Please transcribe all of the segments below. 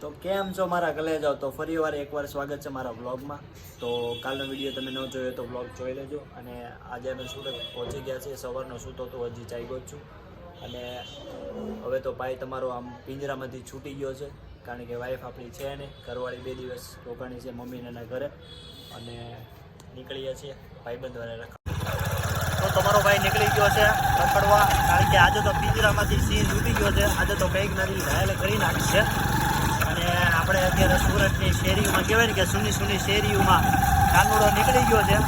તો કેમ છો મારા કલેજાઓ? તો ફરી વાર એકવાર સ્વાગત છે મારા બ્લોગમાં તો કાલનો વીડિયો તમે ન જોયો તો વ્લોગ જોઈ લેજો. અને આજે અમે સુરત પહોંચી ગયા છીએ. સવારનો સૂતો તો હજી ચાલ્યો જ છું. અને હવે તો ભાઈ તમારો આમ પિંજરામાંથી છૂટી ગયો છે. કારણ કે વાઈફ આપણી છે ને, ઘરવાળી બે દિવસ રોકાણી છે મમ્મીને એના ઘરે. અને નીકળીએ છીએ ભાઈબંધ વાળા રખા તો તમારો ભાઈ નીકળી ગયો છે રખડવા. કારણ કે આજે તો પિંજરામાંથી સિંહ છૂટી ગયો છે. આજે તો કંઈક નથી ઘાયલ કરી નાખી અને આપણે અત્યારે સુરતની શેરીઓમાં કહેવાય ને કે સુની સુની શેરીઓમાં કાનુડો નીકળી ગયો છે.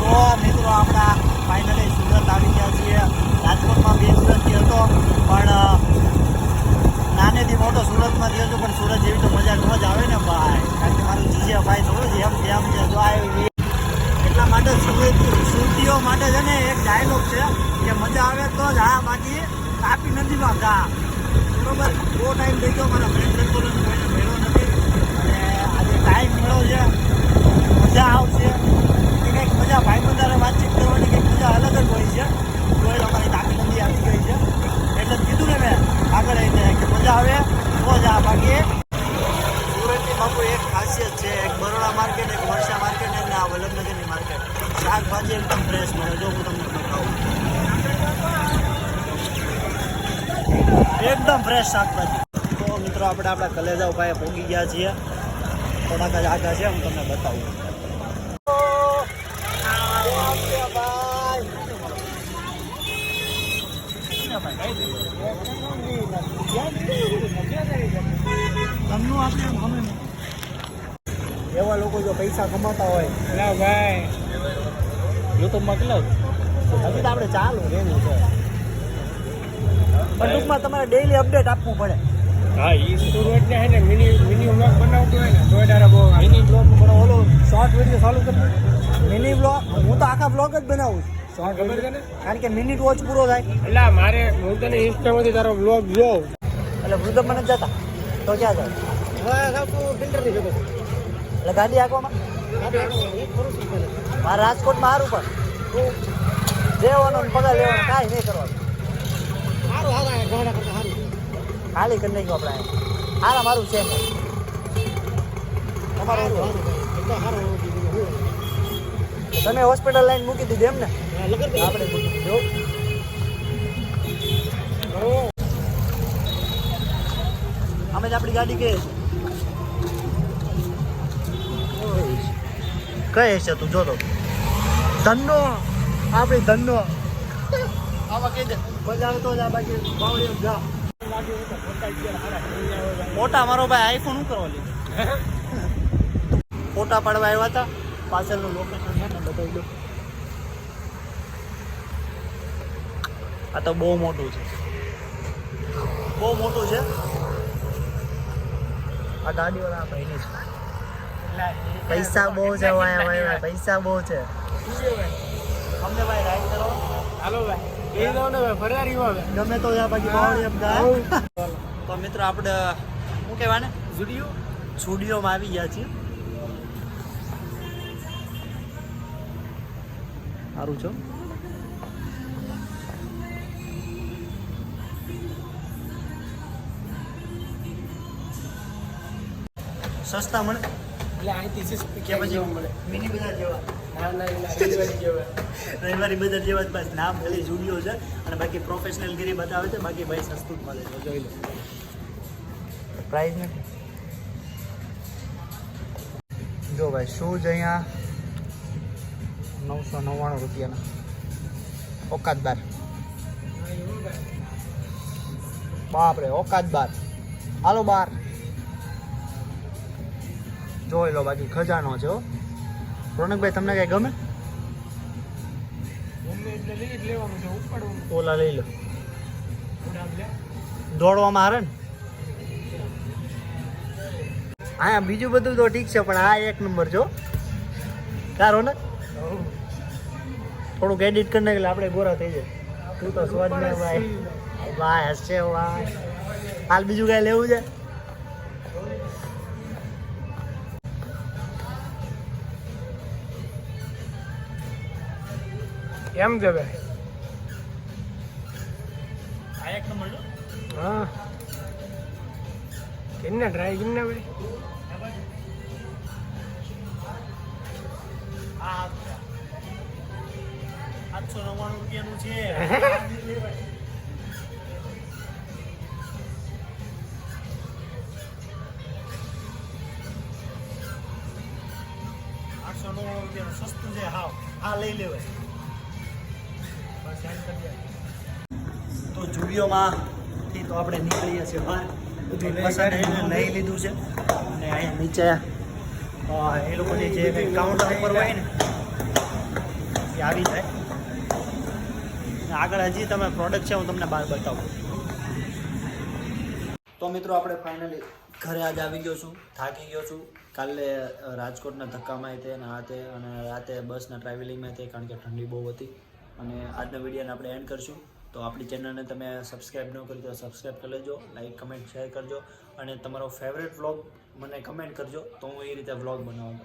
તો મિત્રો આપણા ફાઇનલી સુરત આવી ગયા છીએ. રાજકોટમાં બે સુરતથી હતો, પણ નાનેથી મોટો સુરતમાં થયો હતો, પણ સુરત જેવી તો મજા ન જ આવે ને ભાઈ. કારણ કે મારું જીજે ભાઈ થોડું જેમ જેમ છે જો આવી એટલા માટે સુરત, સુરતીઓ માટે છે ને એક ડાયલોગ છે કે મજા આવે તો જ, હા, બાકી કાપી નદીમાં ગા બરોબર. બહુ ટાઈમ થઈ ગયો મારા ફ્રેન્ડ સર્કલ મળ્યો નથી. અને આજે ટાઈમ મળ્યો છે. મજા આવશે. કે કંઈક મજા ભાઈબંધારે વાતચીત કરવાની કંઈક મજા અલગ જ હોય છે. જોઈ અમારી તાકી નદી આવી ગઈ છે. એટલે કીધું ને મેં, આગળ આવીને કે મજા આવે. તો જ આ બાકી સુરતની બાપુ એક ખાસિયત છે, એક બરોડા માર્કેટ એક વર્ષા માર્કેટ અને આ વલ્લભનગરની માર્કેટ શાકભાજી એકદમ ફ્રેશ મળે, જો હું તમને બતાવું. એકદમ ફ્રેશ શાકભાજી તો મિત્રો આપણે આપણા કલેજા ઉપાય પહોંચી ગયા છીએ. થોડાક જ આગળ છે હું તમને બતાવું. એવા લોકો જો પૈસા કમાતા હોય. ના ભાઈ. યુટ્યુબમાં કેટલા હજી તો આપણે ચાલુ રહેવું છે. પણ ટૂંકમાં તમારે ડેઈલી અપડેટ આપવું પડે. હા ઈ સુરત ને હે ને મિની મિની વ્લોગ બનાવતો હોય ને તો તારા બહુ મિની વ્લોગ પણ ઓલો શોર્ટ વીડિયો ચાલુ કરી મિની વ્લોગ હું તો આખા વ્લોગ જ બનાવું છું. શોર્ટ ખબર છે ને કારણ કે મિનિટ વોચ પૂરો થાય. એટલે મારે હું તને ઇન્સ્ટામાંથી તારો વ્લોગ જોઉં. એટલે વૃદ્ધ મને જતા તો ક્યાં જાય એટલે ગાડી હાંકવામાં મારે રાજકોટમાં સારું પણ. જેવાનો ને પગાર લેવાનો કાંઈ નહીં કરવાનું. ખાલી કરી નાખ્યું આપણે. હારા મારું છે તમારું તમે હોસ્પિટલ લાઈન મૂકી દીધી એમ ને આપણે જો. અમે જ આપણી ગાડી કે કઈ છે તું જો તો. ધનનો. આપણી ધનનો. આમાં કહી દે. મજા આવે તો જ આ બાકી બાવળીઓ જા ફોટા મારો ભાઈ આઈફોન શું કરવા લીધો ફોટા પાડવા આવ્યા હતા. પાછળનું લોકેશન છે આ તો બહુ મોટું છે. બહુ મોટું છે. આ ગાડીવાળા આ ભાઈને છે. પૈસા બહુ છે પૈસા બહુ છે. અમને ભાઈ રાઈડ કરો. હાલો, ભાઈ. એ દો ફરારી આવે ગમે તો જા બાકી બાવળી એમ જાય તો મિત્રો આપણે શું કહેવાય ને? જુડિયો. સ્ટુડિયોમાં આવી ગયા છીએ. સારું છો સસ્તા મળે. એટલે અહીંથી સિસ્પી કે પછી મિની બજાર જેવા. ના ના ના ડિલિવરી જેવા. રવિવારી બજાર જેવા જ બસ. નામ ખાલી સ્ટુડિયો છે અને બાકી પ્રોફેશનલ ગીરી બતાવે છે બાકી ભાઈ સસ્તું જ મળે છે. જોઈ લો. પ્રાઇસ ને જો ભાઈ શૂઝ અહીંયા? નવસો નવ્વાણું રૂપિયાના. ઓકાત બાર. બાપરે ઓકાત બાર. હાલો બાર. જોઈ લો બાકી ખજાનો છે રોનકભાઈ તમને કઈ ગમે? ઓલા લઈ લો. દોડવામાં હારે ને? હા બીજું બધું તો ઠીક છે પણ આ એક નંબર જો તારો ને થોડુંક એડિટ કરી નાખે આપણે ગોરા થઈ જાય. તું તો સ્વાદ ભાઈ. ભાઈ હશે ભાઈ. હાલ બીજું કાંઈ લેવું છે? આ એક નંબર હા. કેટલા ટ્રાય કરીને ભાઈ આ આઠસો નવ્વાણું રૂપિયાનું છે. આઠસો નવ્વાણું રૂપિયાનું સસ્તું છે. હાવ. આ લઈ લેવાય. તો જુડિયોમાંથી તો આપણે નીકળીએ છીએ બહાર. બધું લઈ લીધું છે. અને અહીંયા નીચે એ લોકોની જે કાઉન્ટર ઉપર હોય ને એ આવી જાય. આગળ હજી તમે પ્રોડક્ટ છે હું તમને બહાર બતાવું. તો મિત્રો આપણે ફાઇનલી ઘરે આજે આવી ગયો છું થાકી ગયો છું. કાલે રાજકોટના ધક્કામાં તે અને આ તે અને રાતે બસના ટ્રાવેલિંગમાં તે કારણ કે ઠંડી બહુ હતી. અને આજના વિડીયોને આપણે એન્ડ કરશું. તો આપણી ચેનલને તમે સબસ્ક્રાઈબ ન કરી તો સબસ્ક્રાઈબ કરી લેજો લાઈક કમેન્ટ શેર કરજો અને તમારો ફેવરેટ વ્લોગ મને કમેન્ટ કરજો. તો હું એ રીતે વ્લોગ બનાવું.